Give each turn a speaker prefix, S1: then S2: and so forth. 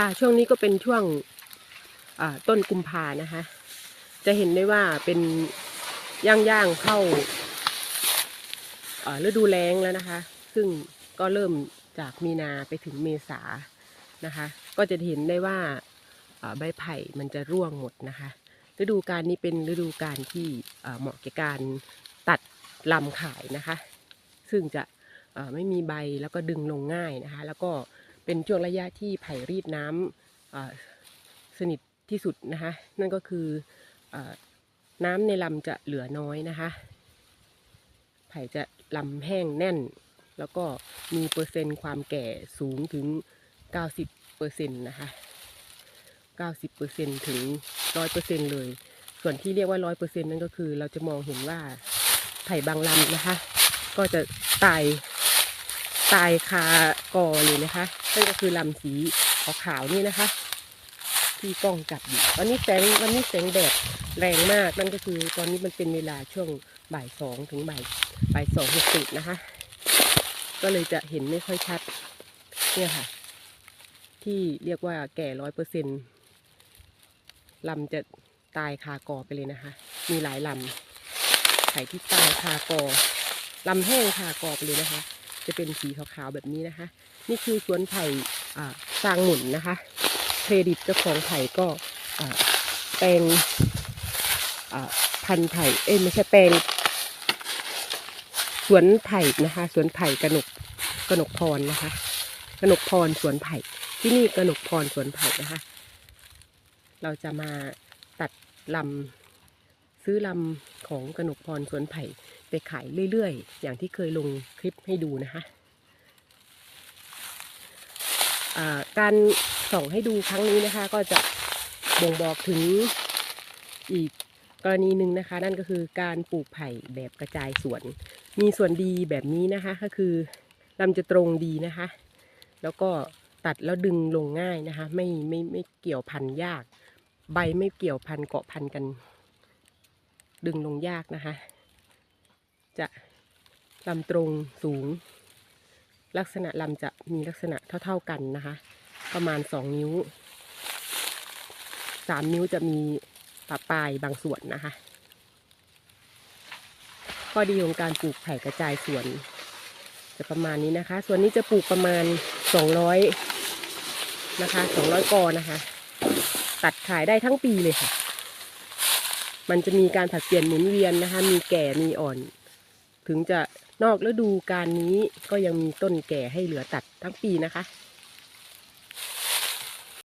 S1: ค่ะ ช่วงนี้ก็เป็นช่วงต้นกุมภานะคะ จะเห็นได้ว่าเป็นย่างๆเข้าฤดูแล้งแล้วนะคะ ซึ่งก็เริ่มจากมีนาไปถึงเมษานะคะ ก็จะเห็นได้ว่าใบไผ่มันจะร่วงหมดนะคะ ฤดูการนี้เป็นฤดูการที่เหมาะแก่การตัดลำขายนะคะ ซึ่งจะไม่มีใบแล้วก็ดึงลงง่ายนะคะ แล้วก็ เป็นช่วงระยะที่ไผ่รีดน้ำสนิทที่สุดนะคะ นั่นก็คือเออน้ำในลำจะเหลือน้อยนะคะ ไผ่จะลำแห้งแน่น แล้วก็มีเปอร์เซ็นต์ความแก่สูงถึง 90เปอร์เซ็นต์นะคะ90เปอร์เซ็นต์ถึง 100เปอร์เซ็นต์เลย ส่วนที่เรียกว่า 100เปอร์เซ็นต์นั่นก็คือ เราจะมองเห็นว่าไผ่บางลำนะคะ ก็จะตายตายคากอเลยนะคะ นั่นก็คือลำสีขาวๆนี่นะคะ ที่กล้องจับอยู่วันนี้แสงวันนี้แสงแดดแรงมากนั่นก็คือตอนนี้มันเป็นเวลาช่วงบ่ายสองถึงบ่ายบ่ายสองหกสิบนะคะ ก็เลยจะเห็นไม่ค่อยชัดเนี่ยค่ะ ที่เรียกว่าแก่ร้อยเปอร์เซ็นลำจะตายคากอไปเลยนะคะ มีหลายลำไผ่ที่ตายคากอลำแห้งคากอไปเลยนะคะ จะเป็นสีขาวๆแบบนี้นะคะ นี่คือสวนไผ่สร้างหมุนนะคะ เครดิตเจ้าของไผ่ก็แปลงพันไผ่เอ้ยไม่ใช่แปลงสวนไผ่นะคะสวนไผ่กระหนกกระหนกพรนะคะกระหนกพรสวนไผ่ที่นี่กระหนกพรสวนไผ่นะคะ เราจะมาตัดลำซื้อลำของกระหนกพรสวนไผ่ ไปขายเรื่อยๆ อย่างที่เคยลงคลิปให้ดูนะคะการส่องให้ดูครั้งนี้นะคะ ก็จะบ่งบอกถึงอีกกรณีหนึ่งนะคะ นั่นก็คือการปลูกไผ่แบบกระจายสวน มีส่วนดีแบบนี้นะคะ ก็คือลำจะตรงดีนะคะ แล้วก็ตัดแล้วดึงลงง่ายนะคะ ไม่ไม่ไม่เกี่ยวพันยาก ใบไม่เกี่ยวพันเกาะพันกัน ดึงลงยากนะคะ จะลำตรงสูง ลักษณะลำจะมีลักษณะเท่า ๆกันนะคะ ประมาณสองนิ้วสามนิ้วจะมีปะปลายบางส่วนนะคะ ข้อดีของการปลูกไผ่กระจายสวน จะประมาณนี้นะคะ ส่วนนี้จะปลูกประมาณ 200 นะคะ 200 กอนะคะ ตัดขายได้ทั้งปีเลยค่ะ มันจะมีการผัดเปลี่ยนหมุนเวียนนะคะ มีแก่มีอ่อน ถึงจะนอกฤดูการนี้ก็ยังมีต้นแก่ให้เหลือตัดทั้งปีนะคะ